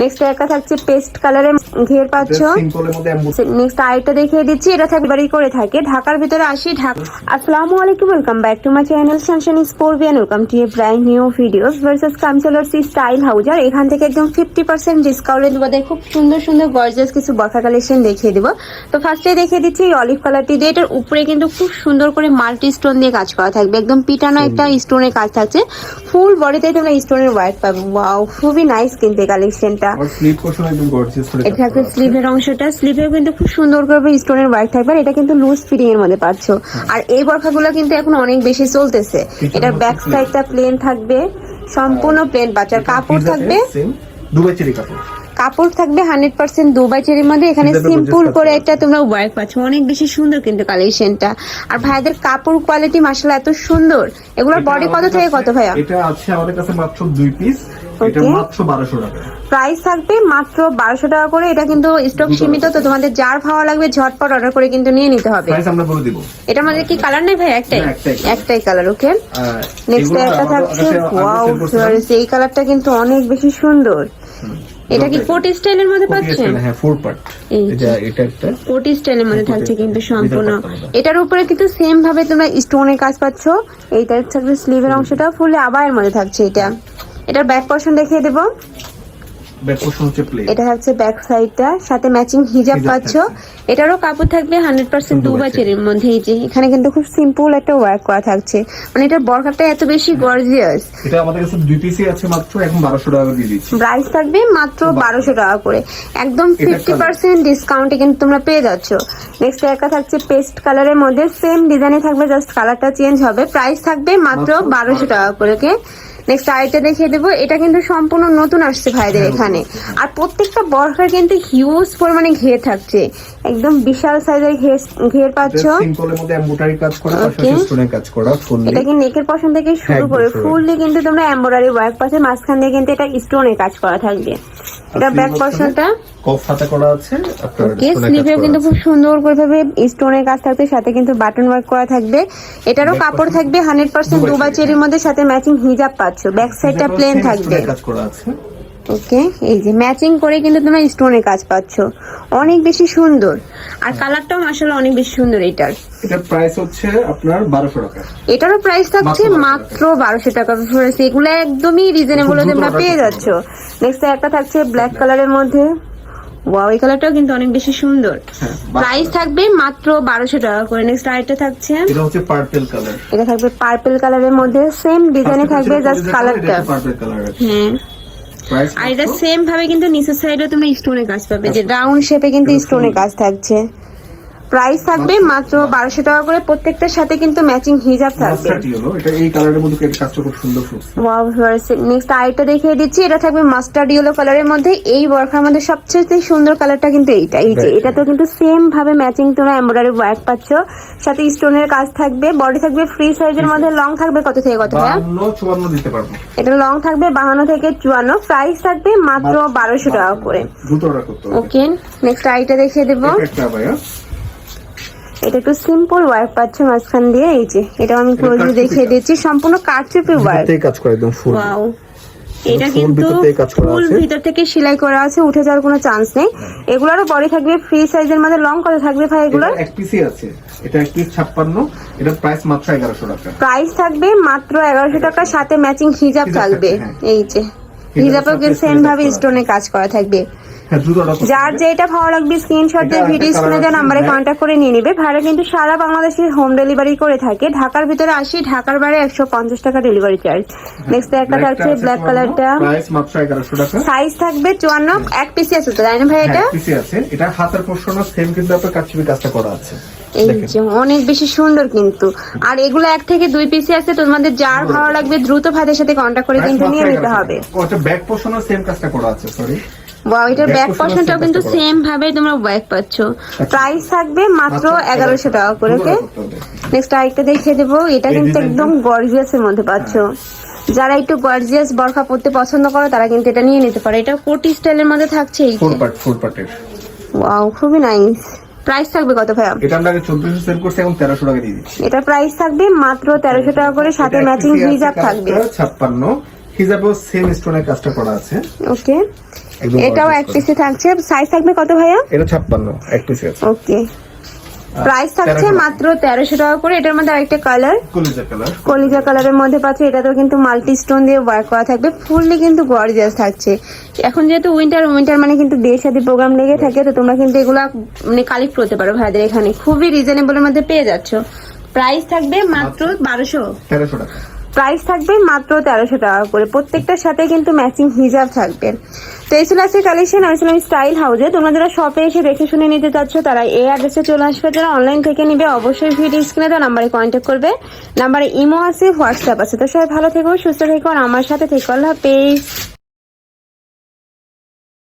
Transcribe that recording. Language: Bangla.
নেক্সট একটা থাকছে পেস্ট কালারের ঘের পাচ্ছ। নেক্সট আরেকটা দেখিয়ে দিচ্ছি এটা থাকবে বাড়ি করে থাকে। ঢাকার ভিতরে আসি ঢাকা আসসালামু আলাইকুম welcome back to my channel সানশান স্পোর্বিয়ান welcome to a brand new videos versus কামচলার্সি style হাউজার এখান থেকে একদম ফিফটি পার্সেন্ট ডিসকাউন্টে তোমাদের খুব সুন্দর সুন্দর গর্জাস কিছু বরখা কালেকশন দেখিয়ে দেবো। তো ফার্স্টে দেখিয়ে দিচ্ছি এই অলিভ কালারটি দিয়ে। এটার উপরে কিন্তু খুব সুন্দর করে মাল্টি স্টোন দিয়ে কাজ করা থাকবে। একদম পিটানো একটা স্টোনের কাজ থাকছে। ফুল বডিতে তোমরা স্টোনের ওয়ার্ক পাবে। ওয়াও খুবই নাইস কিন্তু এই কালেকশনটা করে এটা থাকবে স্লিভের অংশটা। স্লিভেও কিন্তু খুব সুন্দর করে স্টোনের ওয়ার্ক থাকবে আর এটা কিন্তু লুজ ফিটিং এর মধ্যে পাচ্ছ। আর এই বরখাগুলো কিন্তু এখন অনেক বেশি চলতেছে। এটার ব্যাক সাইডটা প্লেন থাকবে। সম্পূর্ণ প্লেন পাচ্ছ আর কাপড় থাকবে। দুবাই চেরি কাপড়। কাপড় থাকবে হান্ড্রেড পার্সেন্ট দুবাই চেরির মধ্যে। এখানে সিম্পল করে একটা তোমরা ওয়ার্ক পাচ্ছ। অনেক বেশি সুন্দর কিন্তু কালেকশনটা আর ভাইদের কাপড় কোয়ালিটি মাসালা এত সুন্দর। এগুলোর বডি কত থেকে কত ভাইয়া? এটা আছে আমাদের কাছে মাত্র দুই পিস এটা. মাত্র টাকা। প্রাইস থাকবে মাত্র বারোশো টাকা করে। এটা কিন্তু স্টক সীমিত তো তোমাদের যার ভালো লাগবে ঝটপট অর্ডার করে কিন্তু নিয়ে নিতে হবে। প্রাইস আমরা বলে দিব। এটার মধ্যে কি কালার নেই ভাই? একটাই? একটাই। কালার ওকে নেক্সট একটা থাকছে ওয়াও এই কালারটা কিন্তু অনেক বেশি সুন্দর। এটা কি। কোটি স্টাইলের মধ্যে পাচ্ছেন? হ্যাঁ ফোর পার্ট এটা এটা একটা কোটি স্টাইলের মধ্যে থাকছে কিন্তু সম্পূর্ণ। এটার উপরে কিন্তু সেম ভাবে তোমরা স্টোনের কাজ পাচ্ছ। এইটা থাকবে স্লিভের অংশটা ফুলে আবার মধ্যে থাকছে এটা। এটার ব্যাক পর্শন দেখিয়ে দেবো। ব্যাক পোর্শন হচ্ছে প্লে এটা হচ্ছে ব্যাক সাইডটা সাথে ম্যাচিং হিজাব পাচ্ছ। এটারও কাপড় থাকবে হান্ড্রেড পার্সেন্ট দুবাই দুবাই চেরির মধ্যে। এই যে এখানে কিন্তু খুব সিম্পল একটা ওয়ার্ক করা থাকছে। মানে এটার বরকাটা এত বেশি গর্জিয়াস এটা আমাদের কাছে দুই পিসই আছে মাত্র এখন বারোশো টাকা দিয়ে দিচ্ছি। প্রাইস থাকবে মাত্র বারোশো। টাকা করে। একদম এটা ফিফটি colour। পার্সেন্ট ডিসকাউন্টে কিন্তু তোমরা পেয়ে যাচ্ছ। নেক্সট একটা থাকছে পেস্ট কালারের মধ্যে। সেম ডিজাইনে থাকবে জাস্ট কালারটা চেঞ্জ হবে। প্রাইস থাকবে মাত্র মাত্র বারোশো টাকা করে ওকে নেক্সট আরেকটা দেখিয়ে দেবো। এটা কিন্তু সম্পূর্ণ নতুন আসছে ভাইদের হ্যাঁ, এখানে। আর প্রত্যেকটা বর্ষা কিন্তু হিউজ পরিমাণে ঘের থাকছে। একদম বিশাল সাইজের ঘের ঘের পাচ্ছ। এটা কি নেকের পশন থেকে শুরু করে ফুললি কিন্তু তোমরা এমব্রয়ডারি ওয়ার্ক পাচ্ছে। মাঝখান দিয়ে কিন্তু এটা স্টোনের কাজ করা থাকবে। এটা ব্যাক পশনটা কফ হাতা করা আছে আপনার কে stone স্লিভেও কিন্তু খুব সুন্দর করে ভাবে স্টোনের কাজ থাকবে সাথে কিন্তু বাটন ওয়ার্ক করা থাকবে। এটারও কাপড় থাকবে হান্ড্রেড পার্সেন্ট দুবাই চেরির মধ্যে সাথে ম্যাচিং হিজাব পাচ্ছ। ব্যাক সাইড টা প্লেন থাকবে। কাজ করা আছে। ওকে? এই যে ম্যাচিং করে কিন্তু তোমরা স্টোনের কাজ পাচ্ছ। অনেক বেশি সুন্দর। আর কালারটাও আসলে অনেক বেশি সুন্দর এটার। এটার প্রাইস হচ্ছে আপনার বারোশো টাকা। এটারও প্রাইস থাকছে মাত্র মাত্র বারোশো টাকা। ফ্রেন্ডস এগুলো একদমই রিজনেবল তোমরা পেয়ে যাচ্ছ। নেক্সট একটা থাকছে ব্ল্যাক কালারের মধ্যে। ওয়াও এই কালারটাও কিন্তু অনেক বেশি সুন্দর। হ্যাঁ, প্রাইস থাকবে মাত্র বারোশো টাকা করে। নেক্সট আরেকটা থাকছে। এটা হচ্ছে পার্পেল কালার এটা থাকবে পার্পল কালারের মধ্যে। সেম ডিজাইনে থাকবে জাস্ট কালারটা পার্পেল কালার হ্যাঁ। আর এটা সেম ভাবে কিন্তু নিচের সাইডে স্টোন স্টোনে কাজ পাবে যে রাউন্ড শেপে কিন্তু স্টোন স্টোনে কাজ থাকছে। প্রাইস থাকবে মাত্র বারোশো টাকা করে প্রত্যেকটার সাথে কিন্তু ম্যাচিং হিজাব থাকবে মাস্টার্ড ইয়েলো এটা এই কালারের মধ্যে খুব সুন্দর ফুটছে নেক্সট দেখিয়ে দিচ্ছি এটা থাকবে মাস্টার্ড ইয়েলো কালারের মধ্যে। এই বরখার মধ্যে সবচেয়ে সুন্দর কালারটা কিন্তু এইটা। এই যে এটা তো কিন্তু সেম ভাবে ম্যাচিং তোমরা এমব্রয়ডারি ওয়ার্ক পাচ্ছ। সাথে স্টোনের কাজ থাকবে বডি থাকবে ফ্রি সাইজের মধ্যে। লং থাকবে কত থেকে কত ভাইয়া দিতে পারব। এটা লং থাকবে বাহান্ন থেকে চুয়ান্ন। প্রাইস থাকবে মাত্র বারোশো টাকা করে। ওকে নেক্সট আইটা দেখিয়ে দেবো। এটা একটা সিম্পল ওয়ার্ক পাচ্ছে মাঝখান দিয়ে এই যে। এটা আমি এটা ক্লোজলি দেখিয়ে। দিচ্ছি সম্পূর্ণ কারচুপি ওয়ার্ক কাজ করে একদম ফুল ওয়াও এটা কিন্তু ফুল ভিতর থেকে সেলাই করা আছে উঠে যাওয়ার কোনো চান্স নেই। এগুলোরও বডি থাকবে ফ্রি সাইজের মধ্যে লং কত থাকবে ভাই এটা এগুলোর এক পিসই আছে। এটা এক পিস ছাপ্পান্ন এটা প্রাইস মাত্র এগারোশো টাকা। প্রাইস থাকবে মাত্র টাকা সাথে ম্যাচিং হিজাব থাকবে। হ্যাঁ। এই যে। হিজাবেও সেম ভাবে স্টোনে কাজ করা থাকবে। হ্যাঁ যার যেটা ভালো লাগবে স্ক্রিনশট দিয়ে ভিডিও স্ক্রিনে দেওয়া নাম্বারে কন্ট্যাক্ট করে নিয়ে নিবে। ভাড়া কিন্তু সারা বাংলাদেশে হোম ডেলিভারি করে থাকে। ঢাকার ভিতরে আসি ঢাকার বাইরে একশো পঞ্চাশ টাকা ডেলিভারি চার্জ নেক্সট একটা থাকছে ব্ল্যাক কালারটা সাইজ থাকবে চুয়ান্ন এক পিসি আছে তো তাই না ভাই এটা? হ্যাঁ আছে। এটা হাতের পোর্শন সেম কিন্তু আপনার কাচুপি কাজটা করা আছে। এই যে অনেক বেশি সুন্দর কিন্তু। আর এগুলো এক থেকে দুই পিসি আছে তোমাদের যার ভালো লাগবে দ্রুত ভাইদের সাথে কন্ট্যাক্ট করে কিন্তু নিয়ে নিতে হবে। ব্যাক পোর্শনও সেম কাজটা করা আছে সরি ওয়াও এটার ব্যাক আছে, কিন্তু সেম ভাবে তোমরা ব্যাক পাচ্ছ। প্রাইস থাকবে মাত্র মাত্র এগারোশো টাকা করে ওকে নেক্সট আরেকটা দেখিয়ে দেবো। এটা কিন্তু? একদম গর্জিয়াসের মধ্যে পাচ্ছ। যারা একটু গর্জিয়াস বরখা পড়তে পছন্দ করে তারা কিন্তু এটা নিয়ে নিতে পারে। এটা কোটি স্টাইলের মধ্যে থাকছে এই ফোর পার্ট ফোর পার্টের ওয়াও খুবই নাইস প্রাইস থাকবে কত ভাইয়া? এটা আমরা আগে সেল করছি এখন তেরোশো টাকা দিয়ে দিচ্ছি। এটার প্রাইস থাকবে মাত্র তেরোশো টাকা করে সাথে ম্যাচিং হিজাব থাকবে। ছাপ্পান্ন। হিজাবেও সেম স্টোনের কাজটা করা আছে। ওকে। এটাও এক পিসে থাকছে। সাইজ থাকবে কত ভাইয়া? এটা ছাপ্পান্ন এক পিসের ওকে। প্রাইস থাকছে মাত্র তেরোশো টাকা করে। এটার মধ্যে আরেকটা কালার কলিজা কালার কলিজা কালারের মধ্যে পাচ্ছে। এটাতেও কিন্তু মাল্টি স্টোন দিয়ে ওয়ার্ক করা থাকবে। ফুললি কিন্তু গর্জিয়াস থাকছে। এখন যেহেতু উইন্টার উইন্টার মানে কিন্তু বিয়ে শাদী প্রোগ্রাম লেগে থাকে তো তোমরা কিন্তু এগুলা মানে কালেক্ট করতে পারো ভাইদের এখানে। খুবই রিজনেবলের মধ্যে পেয়ে যাচ্ছ। প্রাইস থাকবে মাত্র বারোশো। তেরোশো টাকা। প্রাইস থাকবে মাত্র তেরোশো টাকা করে। প্রত্যেকটার সাথে কিন্তু ম্যাচিং হিজাব থাকবে। তো এই ছিল আজকে কালেকশন আমি ছিলাম স্টাইল হাউজে। তোমরা যারা শপে এসে দেখে শুনে নিতে চাচ্ছ, তারা এই অ্যাড্রেসে চলে আসবে। যারা অনলাইন থেকে নিবে, অবশ্যই ভিডিও স্ক্রিনে তো নাম্বারে কন্ট্যাক্ট করবে। নাম্বারে ইমো আছে হোয়াটসঅ্যাপ আছে। তো সবাই ভালো থেকো, সুস্থ থেকো, আর আমার সাথে থেকো। আল্লাহ হাফেজ।